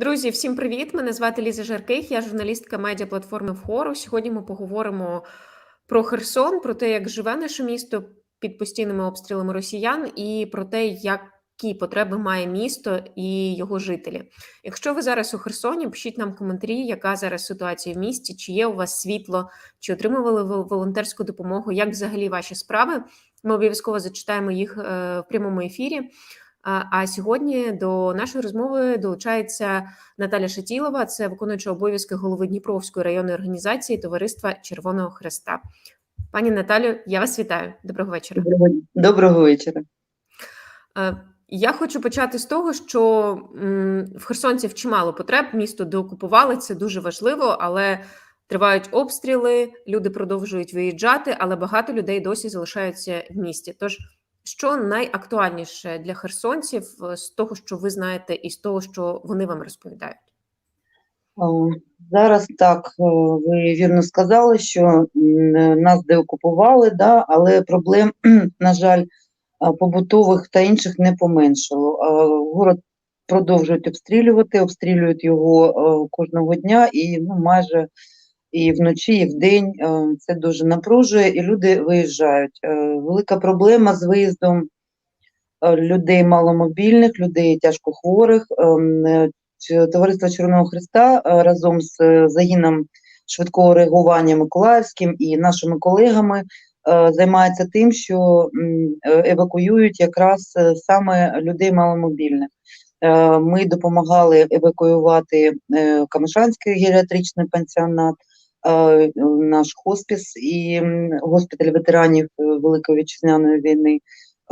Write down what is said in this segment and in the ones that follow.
Друзі, всім привіт! Мене звати Ліза Жарких, я журналістка медіаплатформи Вхору. Сьогодні ми поговоримо про Херсон, про те, як живе наше місто під постійними обстрілами росіян, і про те, які потреби має місто і його жителі. Якщо ви зараз у Херсоні, пишіть нам коментарі, яка зараз ситуація в місті, чи є у вас світло, чи отримували ви волонтерську допомогу, як взагалі ваші справи. Ми обов'язково зачитаємо їх е, в прямому ефірі. А сьогодні до нашої розмови долучається Наталя Шатілова, це виконуюча обов'язки голови Дніпровської районної організації Товариства Червоного Хреста. Пані Наталю, я вас вітаю. Доброго вечора. Доброго, Доброго вечора. Я хочу почати з того, що в Херсонців чимало потреб. Місто деокупували, це дуже важливо, але тривають обстріли, люди продовжують виїжджати, але багато людей досі залишаються в місті. Тож що найактуальніше для херсонців е, з того, що ви знаєте, і з того, що вони вам розповідають? Зараз так, е, ви вірно сказали, що нас деокупували, да, але проблем, на жаль, побутових та інших не поменшало. Город продовжують обстрілювати, обстрілюють його е, кожного дня і ну, майже і вночі, і вдень. Е, це дуже напружує, і люди виїжджають. Е, велика проблема з виїздом е, людей маломобільних, людей тяжкохворих. Товариство Червоного Христа разом з загином швидкого реагування Миколаївським і нашими колегами займається тим, що евакуюють якраз саме людей маломобільних. Ми допомагали евакуювати Камишанський геріатричний пансіонат, наш хоспіс і госпіталь ветеранів е, Великої вітчизняної війни.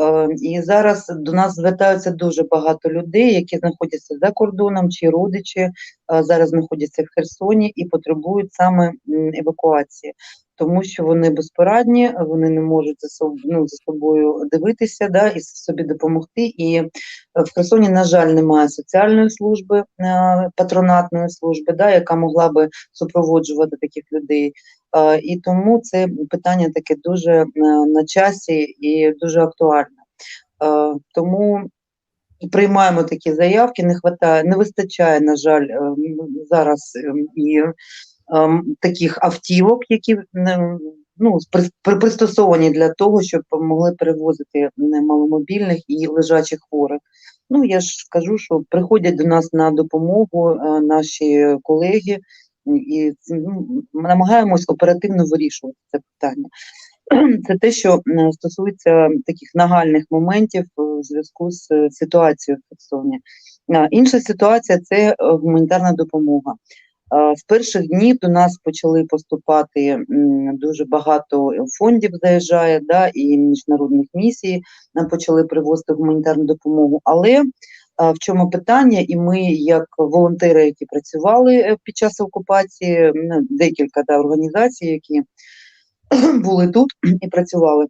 Е, і зараз до нас звертаються дуже багато людей, які знаходяться за кордоном чи родичі зараз знаходяться в Херсоні і потребують саме евакуації тому що вони безпорадні, вони не можуть за собою, ну, за собою дивитися да, і собі допомогти. І е, в Херсоні, на жаль, немає соціальної служби, е, патронатної служби, да, яка могла би супроводжувати таких людей. Е, і тому це питання таке дуже на часі і дуже актуальне. Тому приймаємо такі заявки, не хватає, не вистачає, на жаль, зараз і таких автівок, які ну, пристосовані для того, щоб могли перевозити маломобільних і лежачих хворих. Ну, я ж кажу, що приходять до нас на допомогу е, наші колеги, і ну, намагаємось оперативно вирішувати це питання. Це те, що стосується таких нагальних моментів у зв'язку з ситуацією в Херсоні. Інша ситуація це гуманітарна допомога. З перших днів до нас почали поступати дуже багато фондів заїжджає, да, і міжнародних місій нам почали привозити гуманітарну допомогу. Але в чому питання? І ми, як волонтери, які працювали е, під час окупації, декілька да, організацій, які були тут і працювали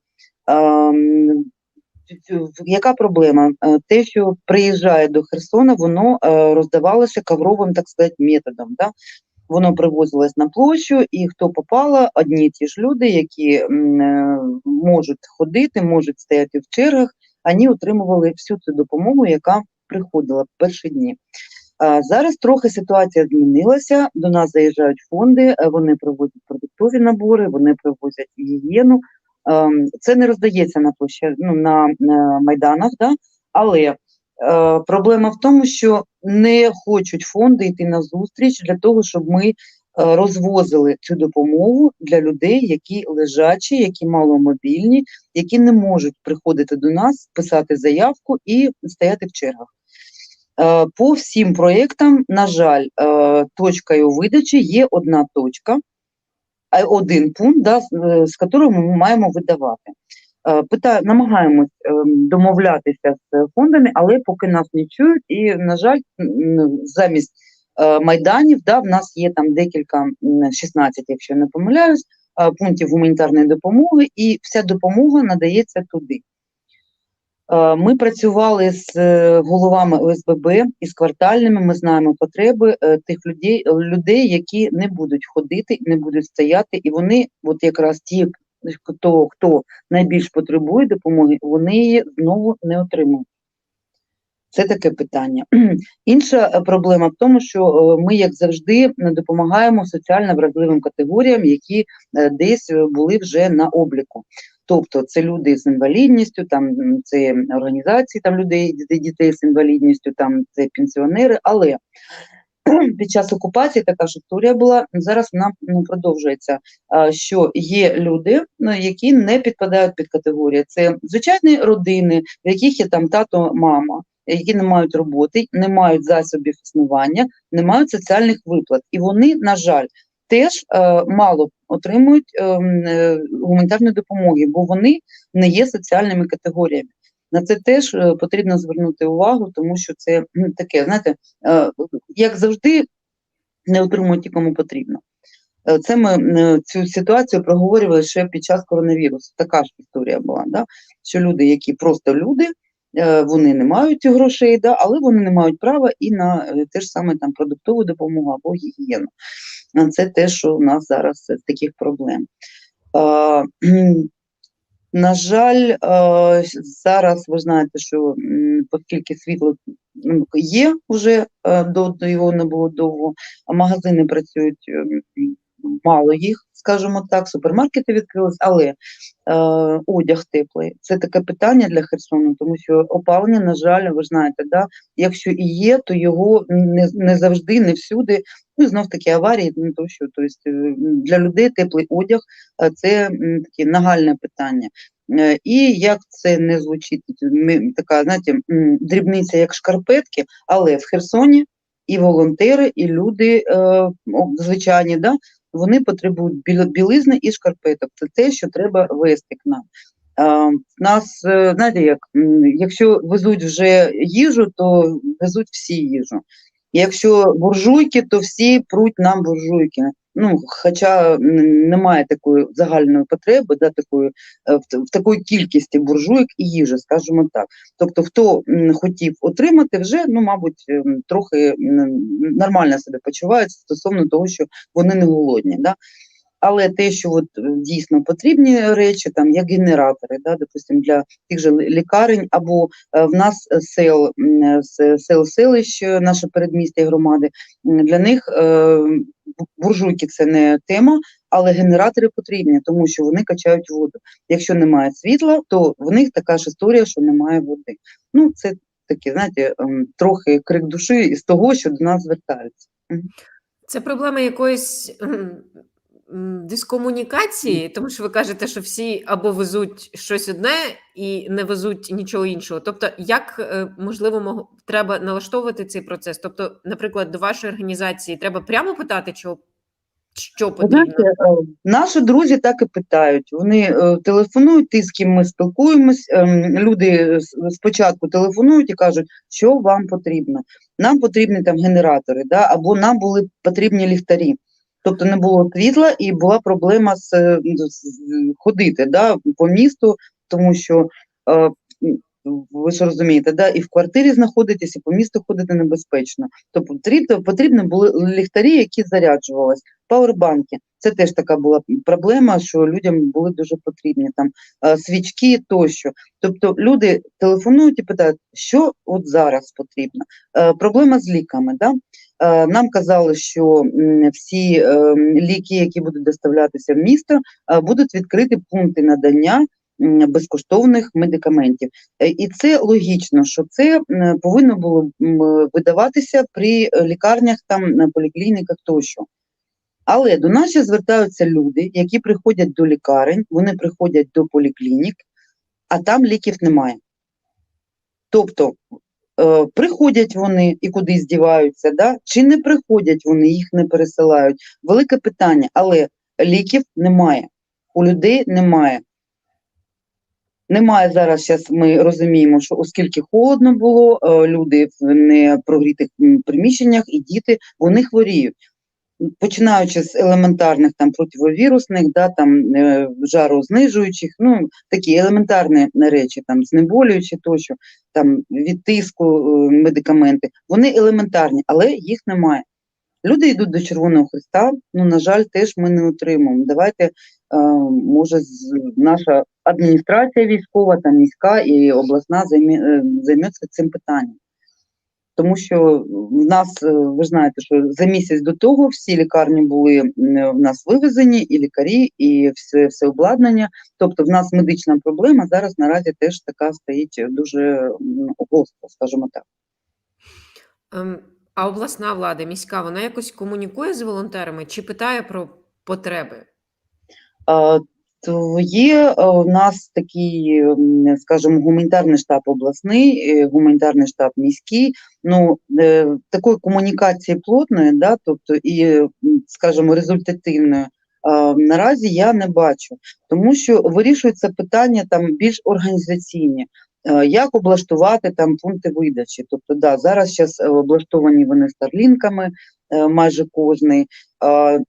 яка проблема? Е, те, що приїжджає до Херсона, воно е, роздавалося ковровим, так сказати, методом. Да? Воно привозилось на площу, і хто попало, одні ті ж люди, які е, можуть ходити, можуть стояти в чергах, вони отримували всю цю допомогу, яка приходила в перші дні. Зараз трохи ситуація змінилася. До нас заїжджають фонди, вони привозять продуктові набори, вони привозять гігієну. Ем, це не роздається на площі, ну, на, на майданах, да? але е, проблема в тому, що не хочуть фонди йти на зустріч для того, щоб ми е, розвозили цю допомогу для людей, які лежачі, які маломобільні, які не можуть приходити до нас, писати заявку і стояти в чергах. Е, по всім проєктам, на жаль, точкою видачі є одна точка один пункт, да, з якого ми маємо видавати. Е, питаю, намагаємось ем, домовлятися з фондами, але поки нас не чують, і, на жаль, замість е, майданів да, в нас є там декілька 16, якщо я не помиляюсь, пунктів гуманітарної допомоги, і вся допомога надається туди. Е, ми працювали з е, головами ОСББ і з квартальними. Ми знаємо потреби е, тих людей, людей, які не будуть ходити, не будуть стояти, і вони, от якраз ті, хто хто найбільш потребує допомоги, вони її знову не отримують. Це таке питання. Інша проблема в тому, що ми, як завжди, допомагаємо соціально вразливим категоріям, які десь були вже на обліку. Тобто це люди з інвалідністю, там це організації там людей дітей- з інвалідністю, там це пенсіонери. Але під час окупації така ж історія була. Зараз вона ну, продовжується. Що є люди, ну, які не підпадають під категорію. Це звичайні родини, в яких є там тато, мама, які не мають роботи, не мають засобів існування, не мають соціальних виплат. І вони, на жаль, теж е, мало отримують е, е, гуманітарної допомоги, бо вони не є соціальними категоріями. На це теж потрібно звернути увагу, тому що це таке, знаєте, як завжди, не отримують ті, кому потрібно. Це ми цю ситуацію проговорювали ще під час коронавірусу. Така ж історія була, да? що люди, які просто люди, вони не мають грошей, да? але вони не мають права і на те ж саме там продуктову допомогу або гігієну. Е, Це те, що у нас зараз з таких проблем. Е, На жаль, е, зараз ви знаєте, що оскільки світло є вже е, до, його не було довго, а магазини працюють мало їх, скажімо так, супермаркети відкрились, але е, одяг теплий це таке питання для Херсону, тому що опалення, на жаль, ви знаєте, да, якщо і є, то його не, не завжди, не всюди. Ну, знов таки аварії, ну тощо. Тобто е, для людей теплий одяг це таке нагальне питання. Е, І як це не звучить, ми- така, знаєте, дрібниця, як шкарпетки, але в Херсоні і волонтери, і люди е, звичайні, да, вони потребують біл- білизни і шкарпеток. Це те, що треба вести к нам. Нас, е, знаєте, як, якщо везуть вже їжу, то везуть всі їжу. Якщо буржуйки, то всі пруть нам буржуйки. Ну, хоча немає такої загальної потреби, да, такої, е, в, в такої кількості буржуйк і їжі, скажімо так. Тобто, хто м, хотів отримати, вже, ну, мабуть, ем, трохи м, нормально себе почувають стосовно того, що вони не голодні. Да? Але те, що от, е, дійсно потрібні речі, там, як генератори, да, допустим, для тих же лікарень, або е, в нас е, сел, сел селищ, наше передмістя і громади, для них буржуйки це не тема, але генератори потрібні, тому що вони качають воду. Якщо немає світла, то в них така ж історія, що немає води. Ну, це таке, знаєте, ем, трохи крик душі із того, що до нас звертаються. Це проблема якоїсь дискомунікації, тому що ви кажете, що всі або везуть щось одне і не везуть нічого іншого. Тобто, як е, можливо мог- треба налаштовувати цей процес? Тобто, наприклад, до вашої організації треба прямо питати, що, що потрібно. Знаєте, е, наші друзі так і питають. Вони е, телефонують, ті, з ким ми спілкуємось. ем, Люди спочатку телефонують і кажуть, що вам потрібно. Нам потрібні там генератори, да, або нам були потрібні ліхтарі. Тобто не було світла і була проблема з, е, з- з- ходити да, по місту, тому що е, ви ж розумієте, да, і в квартирі знаходитесь, і по місту ходити небезпечно. Тобто потрібно, потрібні були ліхтарі, які заряджувались павербанки. Це теж така була проблема, що людям були дуже потрібні там е, свічки тощо. Тобто люди телефонують і питають, що от зараз потрібно. Е, Проблема з ліками. Да? Е, Нам казали, що всі е, ліки, які будуть доставлятися в місто, е, будуть відкриті пункти надання безкоштовних медикаментів. І це логічно, що це повинно було видаватися при лікарнях, там на поліклініках тощо. Але до нас ще звертаються люди, які приходять до лікарень, вони приходять до поліклінік, а там ліків немає. Тобто приходять вони і кудись діваються, да? чи не приходять вони, їх не пересилають. Велике питання, але ліків немає, у людей немає. Немає зараз, зараз ми розуміємо, що оскільки холодно було, е, люди в непрогрітих приміщеннях і діти, вони хворіють починаючи з елементарних там противовірусних, да, там е, жарознижуючих, ну такі елементарні речі, там знеболюючі тощо, там від тиску е, медикаменти, вони елементарні, але їх немає. Люди йдуть до Червоного Христа, ну, на жаль, теж ми не отримуємо. Давайте, е, може, наша адміністрація військова, там міська і обласна займе, займеться цим питанням. Тому що в нас, е, ви знаєте, що за місяць до того всі лікарні були в нас вивезені, і лікарі, і все, все обладнання. Тобто в нас медична проблема зараз наразі теж така стоїть дуже гостро, скажімо так. Ем, А обласна влада, міська, вона якось комунікує з волонтерами чи питає про потреби? Є е, у нас такий, скажімо, гуманітарний штаб обласний, е, гуманітарний штаб міський. Ну, е, такої комунікації плотної, да, тобто і, скажімо, результативної, наразі я не бачу, тому що вирішуються питання там більш організаційні. Е, Як облаштувати там пункти видачі? Тобто, да, зараз зараз облаштовані вони старлінками, е, майже кожний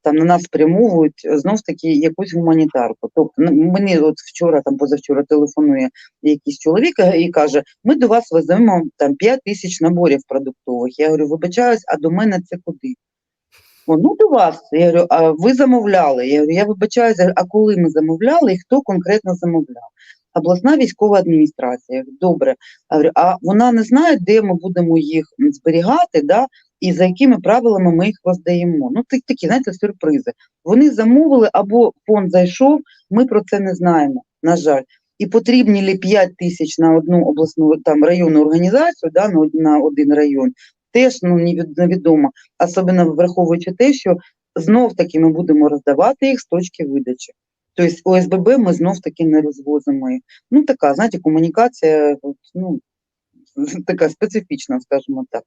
там на нас спрямовують е, знов таки якусь гуманітарку. Тобто ну, мені от вчора, там позавчора телефонує якийсь чоловік е, і каже: ми до вас веземо там 5 тисяч наборів продуктових. Я говорю, вибачаюсь, а до мене це куди? Ну до вас. Я говорю, а ви замовляли? Я говорю, я вибачаюся, а коли ми замовляли і хто конкретно замовляв? Обласна військова адміністрація. Я говорю, Добре. Я говорю, а вона не знає, де ми будемо їх зберігати, да? І за якими правилами ми їх роздаємо. Ну, так- такі, знаєте, сюрпризи. Вони замовили або фонд зайшов, ми про це не знаємо, на жаль. І потрібні ли 5 тисяч на одну обласну там районну організацію, да, на, один район, теж ну, невідомо, особливо враховуючи те, що знов таки ми будемо роздавати їх з точки видачі. Тобто ОСББ ми знов таки не розвозимо їх. Ну, така, знаєте, комунікація, ну, така специфічна, скажімо так.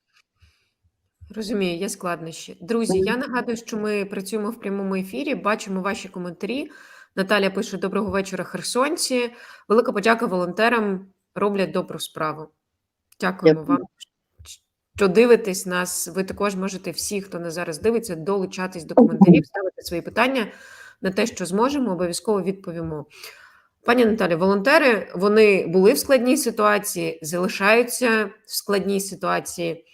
Розумію, є складнощі. Друзі, я нагадую, що ми працюємо в прямому ефірі, бачимо ваші коментарі. Наталя пише: Доброго вечора, херсонці. Велика подяка волонтерам роблять добру справу. Дякуємо Дякую. вам, що дивитесь нас. Ви також можете всі, хто нас зараз дивиться, долучатись до коментарів, ставити свої питання на те, що зможемо, обов'язково відповімо. Пані Наталі, волонтери вони були в складній ситуації, залишаються в складній ситуації.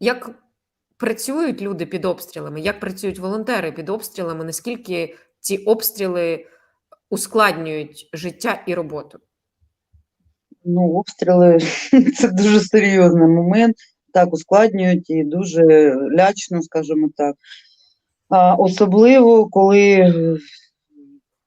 Як працюють люди під обстрілами? Як працюють волонтери під обстрілами? Наскільки ці обстріли ускладнюють життя і роботу? Ну, обстріли це дуже серйозний момент, так ускладнюють і дуже лячно, скажімо так. А, особливо, коли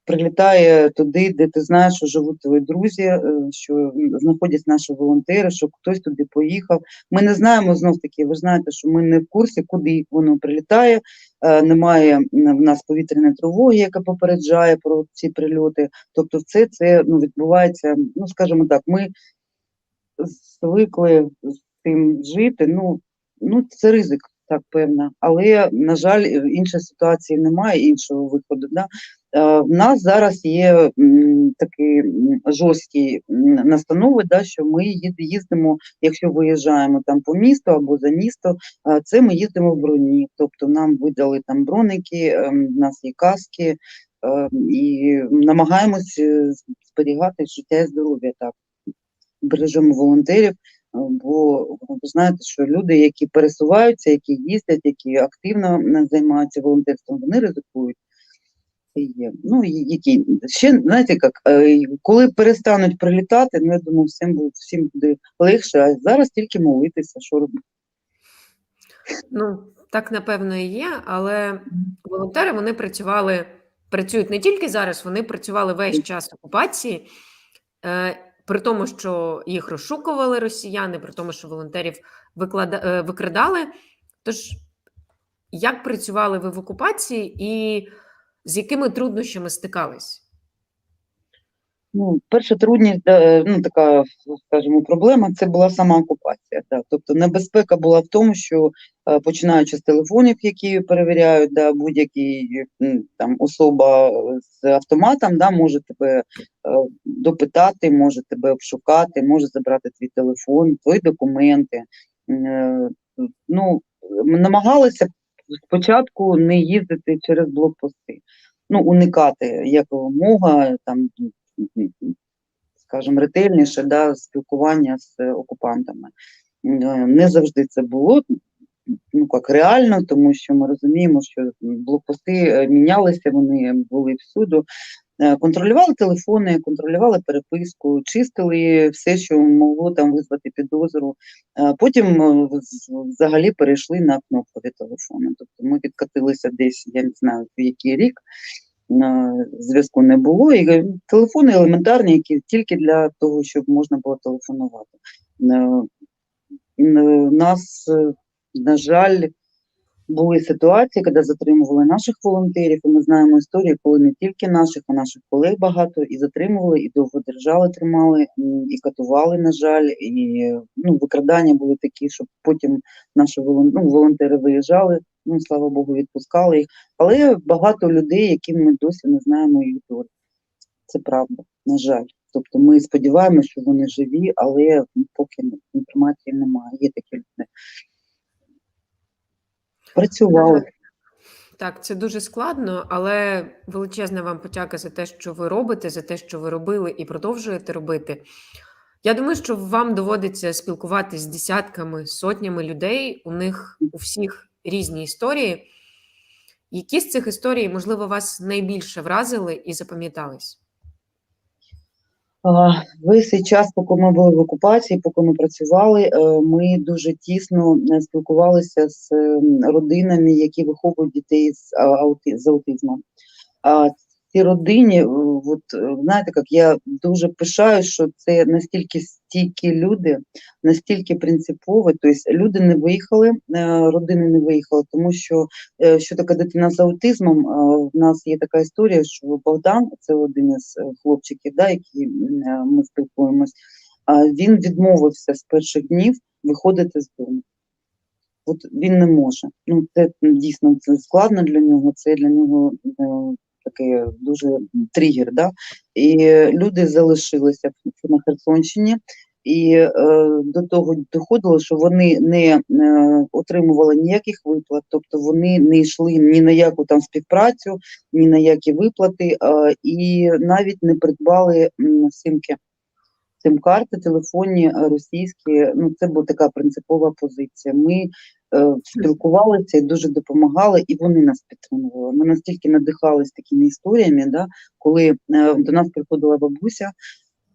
прилітає туди, де ти знаєш, що живуть твої друзі, е, що знаходяться наші волонтери, що хтось туди поїхав. Ми не знаємо знов таки, ви знаєте, що ми не в курсі, куди воно прилітає. Е, Немає в нас повітряної тривоги, яка попереджає про ці прильоти. Тобто, все це ну, відбувається, ну скажімо так, ми звикли з цим жити. Ну, ну це ризик, так певно. Але, на жаль, іншої ситуації немає, іншого виходу. Да? Е, В нас зараз є такі жорсткі настанови, да, що ми їздимо, якщо виїжджаємо там по місту або за місто, е, це ми їздимо в броні. Тобто нам видали там броники, ем, в нас є каски, е, і намагаємось е, зберігати життя і здоров'я так бережемо волонтерів, е, бо ви знаєте, що люди, які пересуваються, які їздять, які активно е, займаються волонтерством, вони ризикують. Є. Ну, які ще знаєте, як е, коли перестануть прилітати, ну я думаю, всім буде всім буде легше. А зараз тільки молитися, що робити. Ну, так напевно і є, але волонтери вони працювали, працюють не тільки зараз, вони працювали весь час окупації, е, при тому, що їх розшукували росіяни, при тому, що волонтерів виклада, е, викрадали. Тож, як працювали ви в окупації і з якими труднощами стикались? Ну, перша трудність, е, ну така, скажімо, проблема це була сама окупація. Да. Тобто небезпека була в тому, що е, починаючи з телефонів, які перевіряють, да, будь-який там особа з автоматом, да, може тебе е, допитати, може тебе обшукати, може забрати твій телефон, твої документи. Ну, намагалися спочатку не їздити через блокпости, ну, уникати якомога там скажімо, ретельніше да, спілкування з окупантами. Е, Не завжди це було ну, як реально, тому що ми розуміємо, що блокпости е, мінялися, вони були всюди. Е, Контролювали телефони, контролювали переписку, чистили все, що могло там визвати підозру. Е, Потім е, взагалі перейшли на кнопкові телефони. Тобто ми відкатилися десь, я не знаю, в який рік. Зв'язку не було. І телефони елементарні, які тільки для того, щоб можна було телефонувати. Нас, на жаль, були ситуації, коли затримували наших волонтерів, і ми знаємо історії, коли не тільки наших, а наших колег багато і затримували, і довго держали, тримали, і катували, на жаль, і ну, викрадання були такі, що потім наші ну, волонтери виїжджали, ну, слава Богу, відпускали їх. Але багато людей, яким ми досі не знаємо їх долі. Це правда, на жаль. Тобто ми сподіваємося, що вони живі, але поки інформації немає. Є такі люди. Працювали. Так, це дуже складно, але величезна вам подяка за те, що ви робите, за те, що ви робили і продовжуєте робити. Я думаю, що вам доводиться спілкуватися з десятками, сотнями людей. У них у всіх різні історії. Які з цих історій, можливо, вас найбільше вразили і запам'ятались? Весь цей час, поки ми були в окупації, поки ми працювали, е, ми дуже тісно е, спілкувалися з е, родинами, які виховують дітей з, з аутизмом. А ці родині, от, знаєте, як я дуже пишаю, що це настільки стійкі люди, настільки принципові. Тобто люди не виїхали, е, родини не виїхали, тому що що таке дитина з аутизмом, е, в нас є така історія, що Богдан, це один із е, хлопчиків, да, які ми спілкуємось, він відмовився з перших днів виходити з дому. От він не може. Ну, це дійсно це складно для нього, це для нього такий дуже тригер. Да? І люди залишилися на Херсонщині, і е, до того доходило, що вони не е, отримували ніяких виплат, тобто вони не йшли ні на яку там співпрацю, ні на які виплати, е, і навіть не придбали симки. Сим-карти телефонні е, російські, ну це була така принципова позиція. Ми е, спілкувалися і дуже допомагали, і вони нас підтримували. Ми настільки надихались такими історіями, да, коли е, до нас приходила бабуся,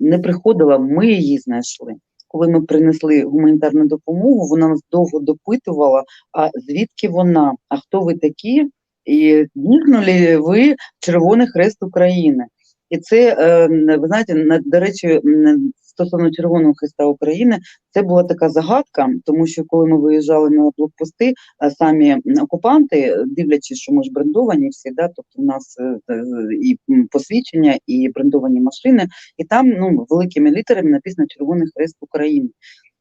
не приходила, ми її знайшли. Коли ми принесли гуманітарну допомогу, вона нас довго допитувала, а звідки вона, а хто ви такі, і дійсно ви Червоний Хрест України. І це, е, ви знаєте, на- до речі, стосовно Червоного Хреста України, це була така загадка, тому що коли ми виїжджали на блокпости, самі окупанти, дивлячись, що ми ж брендовані всі, да, тобто у нас е, е, і посвідчення, і брендовані машини, і там ну, великими літерами написано Червоний Хрест України.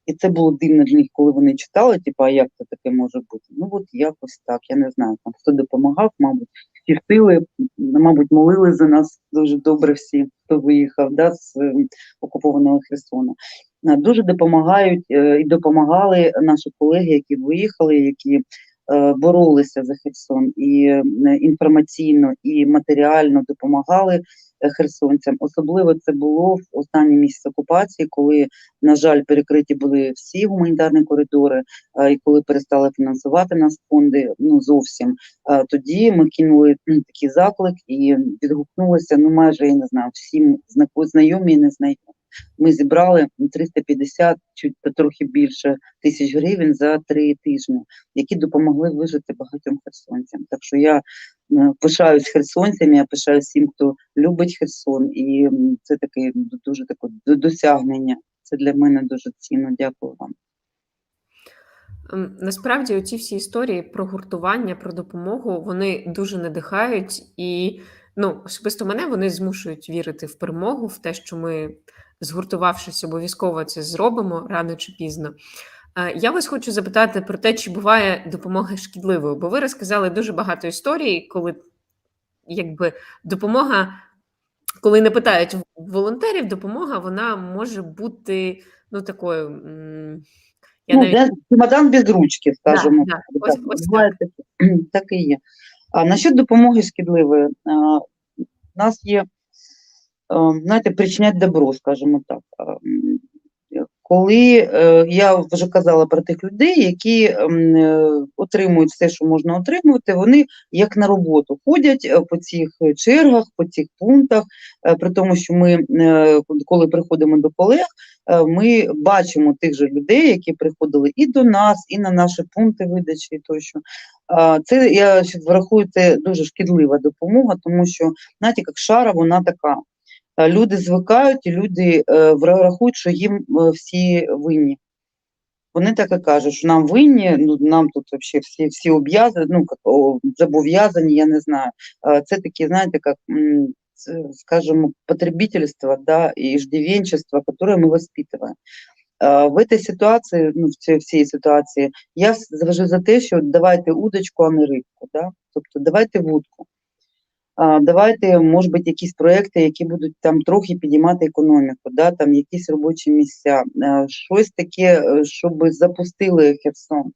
І це було дивно для них, коли вони читали, типу, а як це таке може бути? Ну от якось так, я не знаю, там хто допомагав, мабуть, всі мабуть, молили за нас дуже добре всі, хто виїхав да, з е, окупованого Херсона. Е, Дуже допомагають е, і допомагали наші колеги, які виїхали, які е, боролися за Херсон і е, інформаційно, і матеріально допомагали херсонцям. Особливо це було в останній місяць окупації, коли, на жаль, перекриті були всі гуманітарні коридори, і коли перестали фінансувати нас фонди, ну зовсім. Тоді ми кинули м, такий заклик і відгукнулися, ну майже я не знаю, всім знайомі і незнайомі. Ми зібрали 350, чуть трохи більше тисяч гривень за три тижні, які допомогли вижити багатьом херсонцям. Так що я пишаюсь херсонцями, я пишаюсь всім, хто любить Херсон, і це таке дуже таке досягнення. Це для мене дуже цінно. Дякую вам. Ем, Насправді, оці всі історії про гуртування, про допомогу, вони дуже надихають, і ну, особисто мене вони змушують вірити в перемогу, в те, що ми, згуртувавшись, обов'язково це зробимо рано чи пізно. Е, Я вас хочу запитати про те, чи буває допомога шкідливою, бо ви розказали дуже багато історій, коли якби допомога, коли не питають волонтерів, допомога вона може бути ну такою. Я ну, навіть чемодан без ручки, скажімо. да, так, ось- ось так. буває таке. так і є. А насчет допомоги шкідливої, а, у нас є, а, знаєте, причинять добро, скажімо так. Коли е, я вже казала про тих людей, які е, отримують все, що можна отримувати, вони як на роботу ходять е, по цих чергах, по цих пунктах, е, при тому, що ми, е, коли приходимо до колег, е, ми бачимо тих же людей, які приходили і до нас, і на наші пункти видачі тощо. А, Це я врахую, це дуже шкідлива допомога, тому що, знаєте, як шара, вона така. Е, Люди звикають і люди е, вра- рахують, що їм е, всі винні. Вони так і кажуть, що нам винні, ну нам тут вообще всі, всі об'язані, ну як, о, зобов'язані, я не знаю. Е, Це такі, знаєте, як, м, це, скажімо, потребительство, да, і иждивенчество, которое мы воспитываем. Е, В этой ситуації, ну, в цій всій ситуації, я с- завжди за те, що давайте удочку, а не рибку. Да? Тобто давайте вудку. Давайте, може бути, якісь проекти, які будуть там трохи підіймати економіку, да? там якісь робочі місця, щось таке, е, щоб запустили Херсон.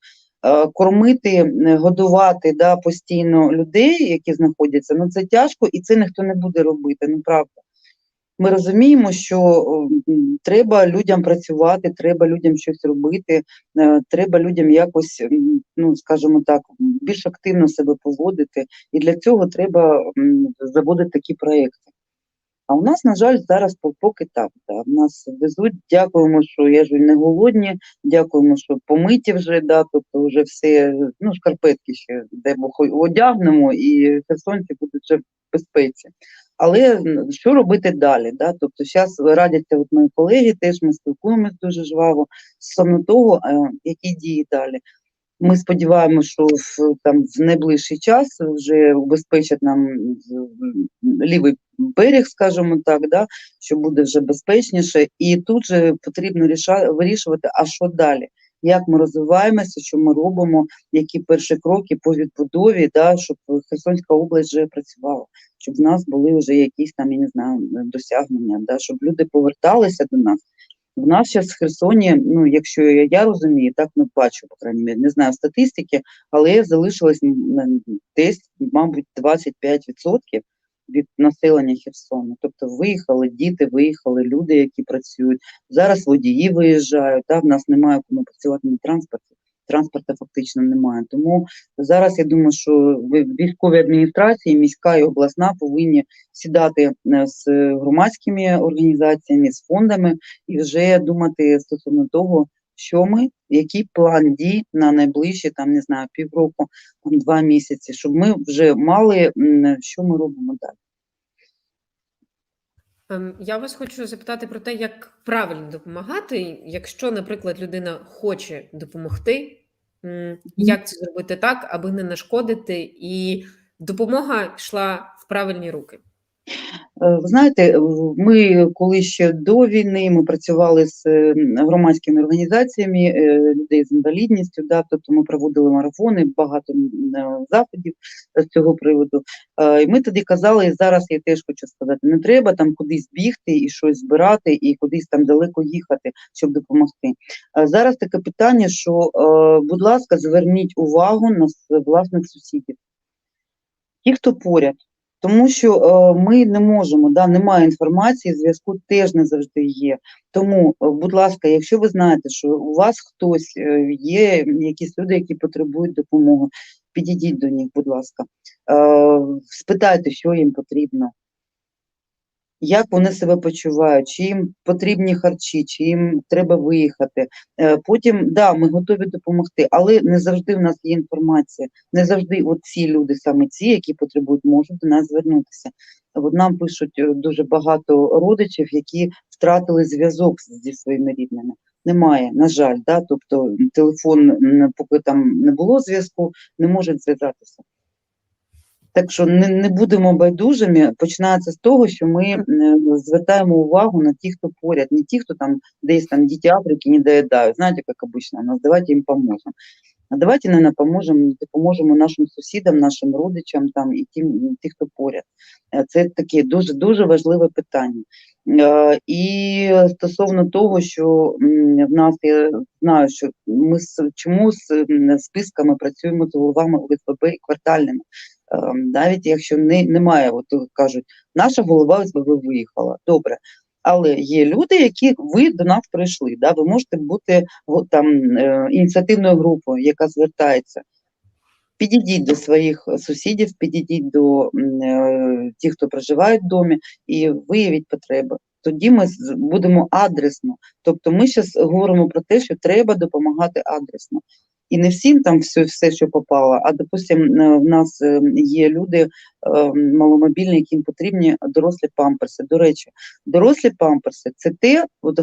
Кормити, е, годувати да, постійно людей, які знаходяться, ну це тяжко, і це ніхто не буде робити, ну правда. Ми розуміємо, що треба людям працювати, треба людям щось робити, е, треба людям якось, ну скажімо так, більш активно себе поводити, і для цього треба заводити такі проекти. А у нас, на жаль, зараз по- поки так. Да. В нас везуть, дякуємо, що я ж не голодні, дякуємо, що помиті вже, да, тобто вже все, ну, шкарпетки ще, дай Бог, одягнемо, і херсонці будуть вже в безпеці. Але що робити далі? Да? Тобто зараз радяться от мої колеги, теж ми спілкуємось дуже жваво стосовно того, е, які дії далі. Ми сподіваємося, що в, там, в найближчий час вже убезпечать нам лівий берег, скажімо так, да, що буде вже безпечніше. І тут же потрібно ріша, вирішувати, а що далі? Як ми розвиваємося, що ми робимо, які перші кроки по відбудові, да, щоб Херсонська область вже працювала, щоб в нас були вже якісь там, я не знаю, досягнення, да, щоб люди поверталися до нас. В нас зараз в Херсоні, ну якщо я, розумію, так не бачу, по крайній мірі, не знаю статистики, але залишилось десь, мабуть, 25% від населення Херсону. Тобто виїхали діти, виїхали люди, які працюють. Зараз водії виїжджають. та В нас немає кому працювати на транспорті. Транспорту фактично немає. Тому зараз я думаю, що військові адміністрації, міська і обласна повинні сідати е, з громадськими організаціями, з фондами і вже думати стосовно того, що ми, який план дій на найближчі там не знаю півроку, там два місяці, щоб ми вже мали що ми робимо далі. Ем, Я вас хочу запитати про те, як правильно допомагати, якщо, наприклад, людина хоче допомогти, як це зробити так, аби не нашкодити, і допомога йшла в правильні руки. Е, Ви знаєте, ми коли ще до війни ми працювали з е, громадськими організаціями е, людей з інвалідністю, да, тобто ми проводили марафони, багато е, заходів з цього приводу. Е, І ми тоді казали, і зараз я теж хочу сказати, не треба там кудись бігти і щось збирати, і кудись там далеко їхати, щоб допомогти. Е, Зараз таке питання, що, е, будь ласка, зверніть увагу на власних сусідів. Ті, хто поряд. Тому що е, ми не можемо, да, немає інформації, зв'язку теж не завжди є. Тому, е, будь ласка, якщо ви знаєте, що у вас хтось е, є, якісь люди, які потребують допомоги, підійдіть до них, будь ласка, е, спитайте, що їм потрібно, як вони себе почувають, чи їм потрібні харчі, чи їм треба виїхати. Е, Потім, да, ми готові допомогти, але не завжди в нас є інформація. Не завжди от ці люди, саме ці, які потребують, можуть до нас звернутися. От нам пишуть е, дуже багато родичів, які втратили зв'язок зі своїми рідними. Немає, на жаль, да? тобто телефон, поки там не було зв'язку, не можуть зв'язатися. Так що не, не будемо байдужими. Починається з того, що ми е, звертаємо увагу на тих, хто поряд, не ті, хто там десь там діти Африки не доїдають. Знаєте, як обычно нас, давайте їм поможемо. А давайте не допоможемо, допоможемо нашим сусідам, нашим родичам там і тим, ті, хто поряд. Е, Це таке дуже дуже важливе питання. Е, І стосовно того, що в нас я знаю, що ми з чому з списками працюємо з головами ОСББ і квартальними. Ем, навіть якщо не, немає, от кажуть, наша голова ОСББ виїхала. Добре, Але є люди, які ви до нас прийшли. Да? Ви можете бути там е, ініціативною групою, яка звертається. Підійдіть до своїх сусідів, підійдіть до е, тих, хто проживає в домі, і виявіть потреби. Тоді ми будемо адресно. Тобто ми зараз говоримо про те, що треба допомагати адресно. І не всім там все, все що попало, а допустимо, в нас е, є люди е, маломобільні, яким потрібні дорослі памперси. До речі, дорослі памперси це те, от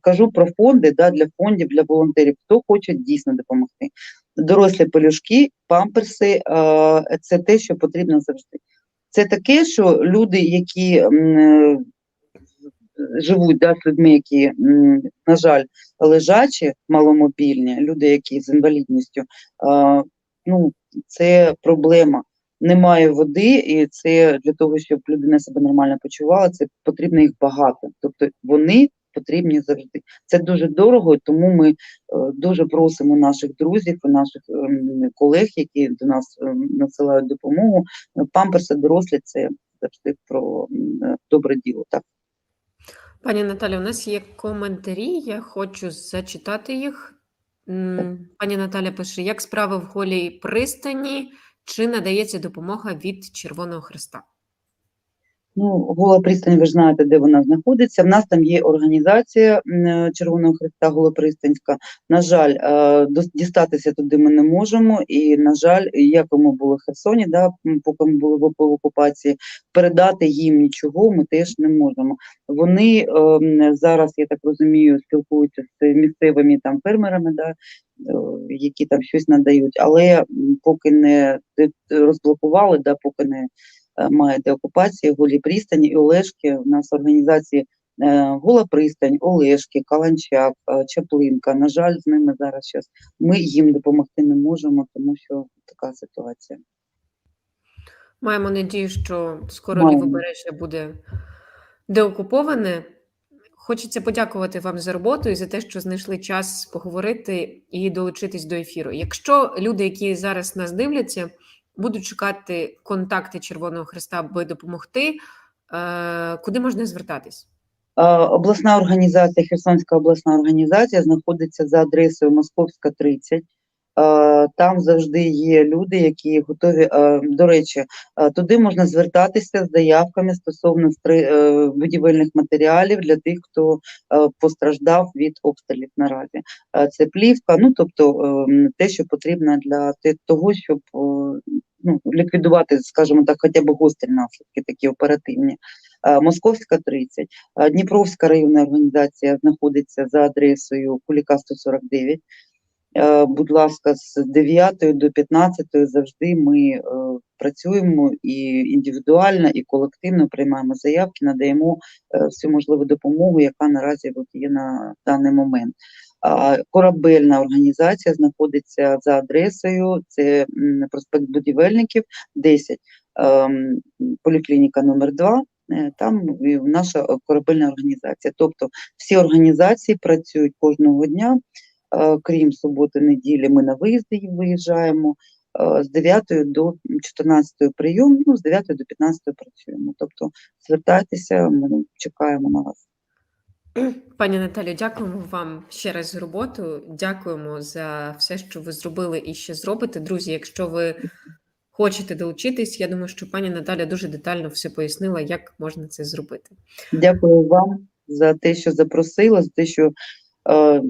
кажу про фонди да, для фондів, для волонтерів, хто хоче дійсно допомогти. Дорослі пелюшки, памперси е, це те, що потрібно завжди. Це таке, що люди, які е, живуть да, з людьми, які, на жаль, лежачі, маломобільні, люди, які з інвалідністю, ну, це проблема. Немає води, і це для того, щоб людина себе нормально почувала, це потрібно їх багато. Тобто вони потрібні завжди. Це дуже дорого, тому ми е, дуже просимо наших друзів наших ем, колег, які до нас ем, надсилають допомогу. Памперси дорослі це завжди про добре діло. Так. Пані Наталі, у нас є коментарі. Я хочу зачитати їх. Пані Наталя пише: як справи в голій пристані? Чи надається допомога від Червоного Христа? Ну, Гола пристань, ви ж знаєте, де вона знаходиться. В нас там є організація е, Червоного Христа Голопристанська. На жаль, е, дістатися туди ми не можемо. І, на жаль, як ми були в Херсоні, да, поки ми були в окупації, передати їм нічого ми теж не можемо. Вони е, зараз, я так розумію, спілкуються з місцевими там фермерами, да, е, які там щось надають, але поки не розблокували, да, поки не має деокупації, голі пристані і Олешки. У нас організації е, Гола пристань, Олешки, Каланчак, е, Чаплинка. На жаль, з ними зараз щас ми їм допомогти не можемо, тому що така ситуація. Маємо надію, що скоро лівобережжя буде деокуповане. Хочеться подякувати вам за роботу і за те, що знайшли час поговорити і долучитись до ефіру. Якщо люди, які зараз нас дивляться, будуть шукати контакти Червоного Христа, аби допомогти, е, куди можна звертатись? Е, Обласна організація, Херсонська обласна організація знаходиться за адресою Московська 30. Е, Там завжди є люди, які готові. До речі, туди можна звертатися з заявками стосовно будівельних матеріалів для тих, хто постраждав від обстрілів наразі. Це плівка, ну тобто е, те, що потрібно для того, щоб ну, ліквідувати, скажімо так, хоча б гострі наслідки, такі оперативні. Е, Московська 30. Е, Дніпровська районна організація знаходиться за адресою Куліка 149. Е, Будь ласка, з 9 до 15 завжди ми працюємо і індивідуально, і колективно приймаємо заявки, надаємо всю можливу допомогу, яка наразі є на даний момент. Корабельна організація знаходиться за адресою, це проспект Будівельників, 10, ем, поліклініка номер 2 е, там наша корабельна організація. Тобто всі організації працюють кожного дня, е, крім суботи, неділі, ми на виїзди виїжджаємо. е, З 9 до 14 прийом, ну, з 9 до 15 працюємо. Тобто звертайтеся, ми чекаємо на вас. Пані Наталю, дякуємо вам ще раз за роботу. Дякуємо за все, що ви зробили і ще зробите. Друзі, якщо ви хочете долучитись, я думаю, що пані Наталя дуже детально все пояснила, як можна це зробити. Дякую вам за те, що запросила, за те, що е,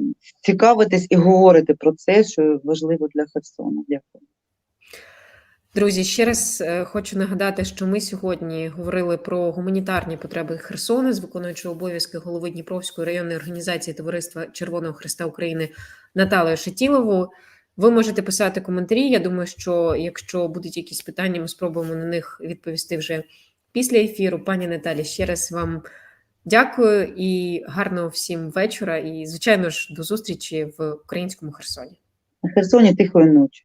цікавитесь і говорите про це, що важливо для Херсона. Дякую. Друзі, ще раз е, хочу нагадати, що ми сьогодні говорили про гуманітарні потреби Херсона з виконуючого обов'язки голови Дніпровської районної організації Товариства Червоного Христа України Наталою Шатілову. Ви можете писати коментарі. Я думаю, що якщо будуть якісь питання, ми спробуємо на них відповісти вже після ефіру. Пані Наталі, ще раз вам дякую і гарного всім вечора. І, звичайно ж, до зустрічі в українському Херсоні. Херсоні тихої ночі.